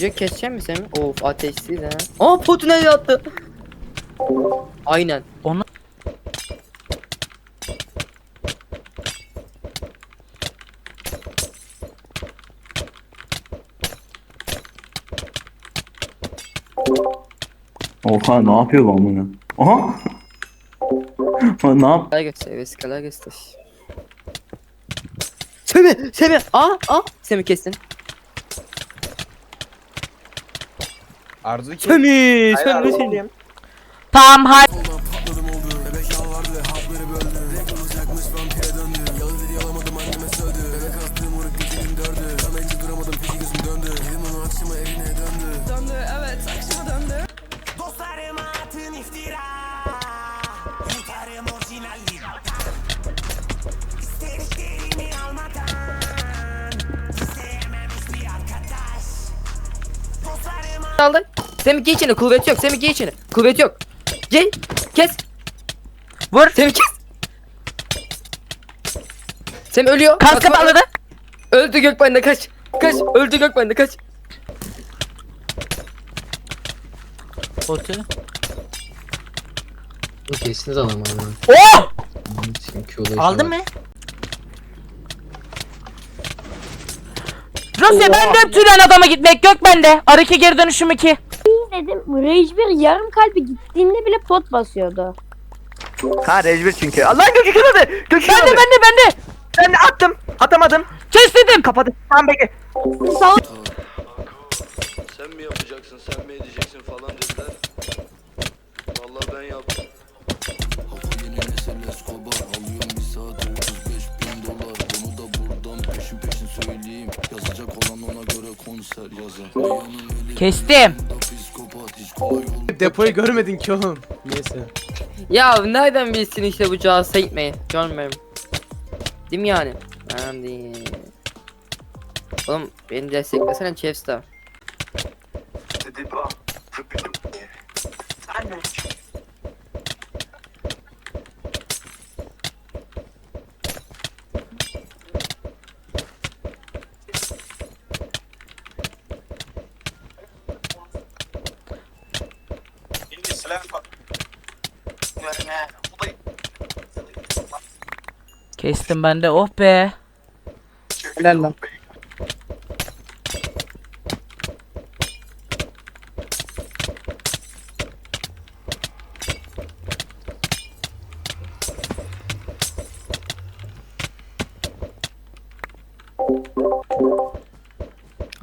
Çocuk kesecek misin? Of ateşsiz ha. Aa potu nereye attı? Aynen. Onu- Oha ne yapıyor bu amına? Aha. Ha, ne yap? Kolay göster. Vesikalar göster. Semih! Semih! Aa! Aa! Semih kestin. Arzu kim? Semih! Semih Semih. Tamam hadi. döndü Semih giy içine. Kuvvet yok. Semih giy içine. Kuvvet yok. Giy. Kes. Vur. Semih kes. Semih ölüyor. Kaskı bak. patladı. Öldü Gökben'de kaç. Kaç. Öldü Gökben'de kaç. Botu. Kestiniz adamı ama. Oh! Çünkü Aldın mı? Rusya ben de Tülen adama gitmek yok bende. Araki geri dönüşüm 2. dedim. Rage 1 yarım kalbi gittiğinde bile pot basıyordu. Ha Rejbir çünkü. Allah gökü kırıldı. Gökü Bende kırıldı. bende bende. Ben de attım. Atamadım. Kes dedim. Kapadı. Tamam bekle. Sağ Sen mi yapacaksın, sen mi edeceksin falan dediler. Vallahi ben yaptım. Kestim. Depoyu görmedin ki oğlum. Neyse. Ya nereden bilsin işte bu cihazı gitmeyi? Görmüyorum. Değil mi yani? Ben değil. Oğlum beni desteklesene Chefstar. Kestim ben de. Oh be. Helal lan.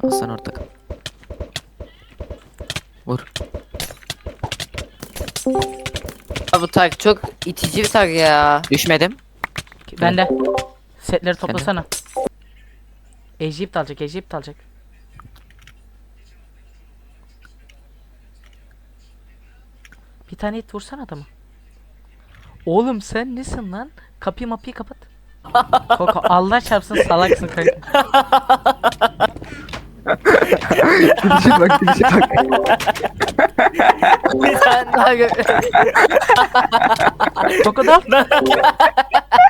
Hasan ortak. Vur. Ya bu tag çok itici bir tag ya. Düşmedim. Bende. Setleri toplasana. Ejip alacak, Ejip alacak. Bir tane it vursana adamı. Oğlum sen nesin lan? Kapıyı mapıyı kapat. Koko Allah çarpsın salaksın kanka. Gidişe bak gidişe bak. bir tane daha gö- Koko da.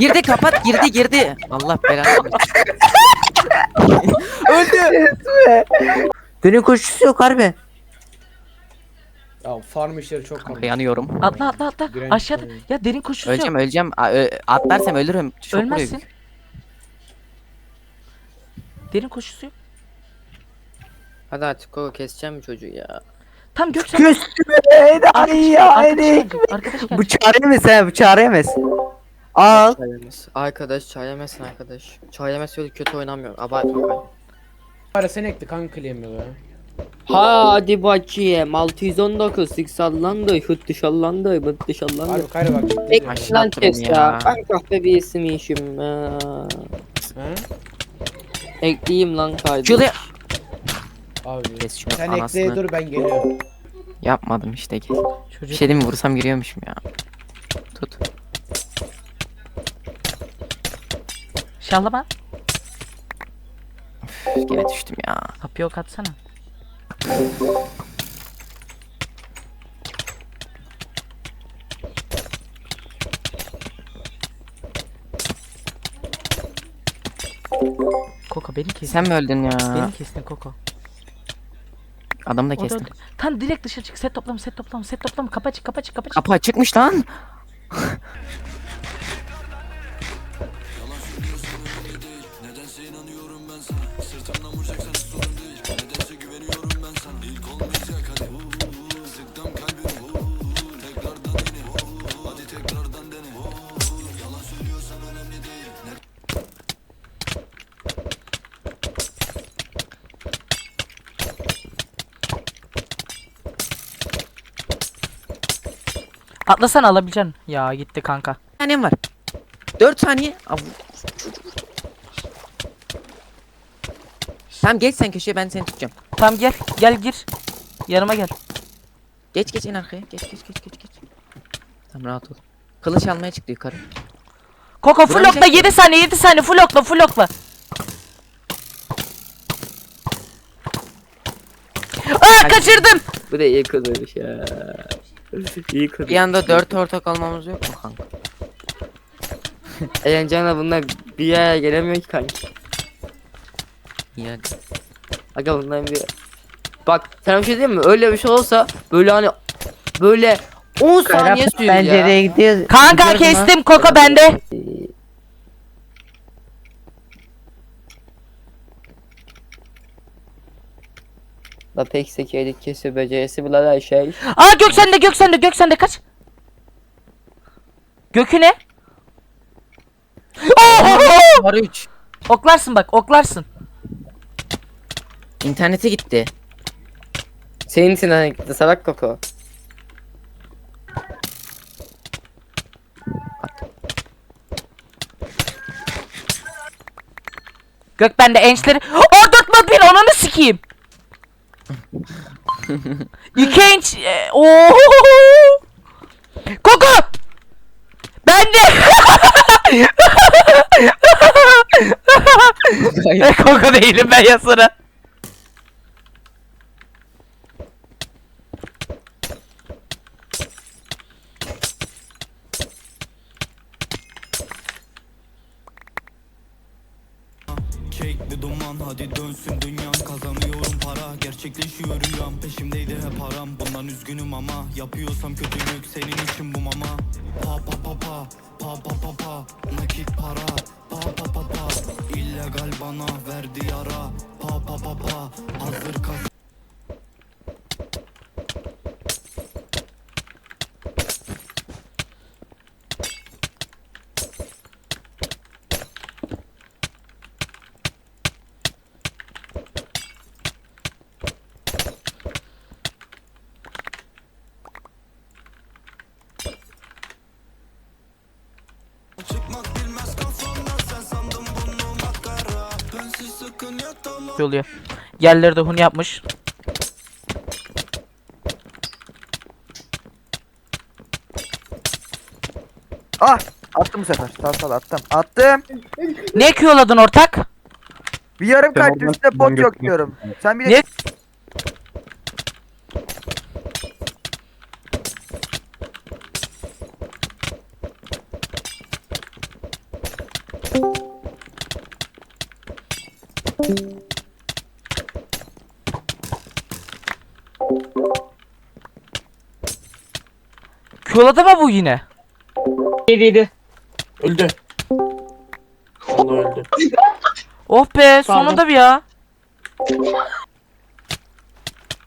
Girdi kapat girdi girdi. Allah belanı versin. Dönün koşusu yok harbi. Ya farm işleri çok Kanka komik. yanıyorum. Atla atla atla. Direnç Aşağıda. koyuyor. Ya derin koşusu Öleceğim yok. öleceğim. A- ö- Atlarsam ölürüm. Çok Ölmezsin. vuruyor. Derin koşusu yok. Hadi artık Koko keseceğim çocuğu ya. Tam Göksel. Küstüme. Ay ya Arkadaş geldi. Arkadaş geldi. Bu çağıremez ha bu çağıremez. Al. Çayemez. Arkadaş çayemezsin arkadaş. Çayemez öyle kötü oynamıyor. Abartma kanka. Para sen ekti kanka claim'i be. Hadi bakayım 619 sık sallandı hıt dışallandı bıt dışallandı Harbi kayra bak. ciddi Ek diyorum. Aşağı lan kes ya. ya ben kahve bir isim işim ya. Ha? Ekleyeyim lan kaydı Şuraya. Abi. Kes şunu Sen anasını. ekleye dur ben geliyorum. Yapmadım işte gel. Bir Çocuk. şey diyeyim mi vursam giriyormuşum ya. Tut. Şahlaman. Üf, Gene düştüm ya. Kapıyı ok atsana. Koko beni kes. Sen mi öldün ya? Beni kestin Koko. Adamı da kestim. Tam direkt dışarı çık. Set toplam, set toplam, set toplam. Kapa çık, kapa çık, kapa çık. Kapı açıkmış lan. Nedense güveniyorum ben sana İlk olmayacak hadi Zıktım kalbimi Atlasana alabileceksin. Ya gitti kanka. Tanem var. 4 saniye. Av- Tamam geç sen köşeye ben seni tutacağım. Tamam gel, gel gir. Yanıma gel. Geç geç in arkaya. Geç geç geç geç geç. Tamam rahat ol. Kılıç almaya çıktı yukarı. Koko full okla mı? 7 saniye 7 saniye full okla full okla. Aa kaçırdım. Bu da iyi kızmış ya. İyi kız. Bir anda 4 ortak almamız yok mu kanka? Eğlenceyle bunlar bir yere gelemiyor ki kanki. Ya Aga bundan bir... Bak sana bir şey diyeyim mi? Öyle bir şey olsa böyle hani böyle 10 saniye sürüyor ya. gidiyoruz. Kanka kestim Koko bende. La pek sekerik kesiyor becerisi bile şey. Aa gök sende gök sende gök sende kaç. Gökü ne? Var 3. Oklarsın bak oklarsın. İnternete gitti. Senin için hani gitti salak koko. Gök bende ençleri. Ordurtma bir ananı sikeyim you can't. Eh, oh. Oo. Koko. Ben de. Koko değilim ben ya sana. bir duman Hadi dönsün dünya kazanıyorum para Gerçekleşiyor rüyam. Peşimdeydi hep param Bundan üzgünüm ama yapıyorsam kötülük senin için bu mama. Pa pa pa pa pa pa pa pa. Nakit para pa pa pa pa. İllegal bana verdi yara Pa pa pa pa. Hazır kas oluyor. Yerleri de hun yapmış. Ah attım bu sefer. Sağ sağ attım. Attım. Ne Q'ladın ortak? Bir yarım kalp oradan üstte pot ben yok götürmek diyorum. Sen bir de Ne? Q'ladı mı bu yine? Öldü. Vallahi öldü. Oh be sonunda bir ya.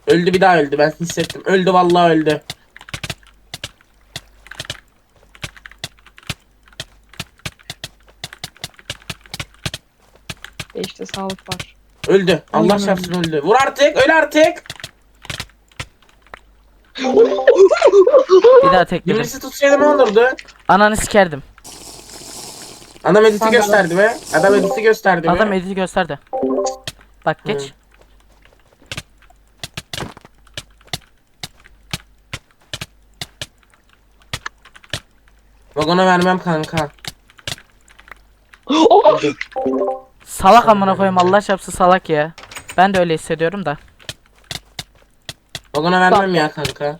Öldü bir daha öldü ben hissettim. Öldü vallahi öldü. İşte sağlık var. Öldü. Allah şartsın öldü. Vur artık öl artık. Bir daha tekledim. Birisi tutsaydı ne olurdu? Ananı sikerdim. Adam editi gösterdi be. Adam editi gösterdi be. Adam editi gösterdi. Bak geç. Vagona vermem kanka. Salak amına koyayım Allah çarpsın salak ya. Ben de öyle hissediyorum da. Vagona vermem ya kanka.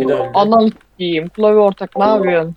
Bir de öldü. Anam diyeyim. Klavye ortak ne yapıyorsun?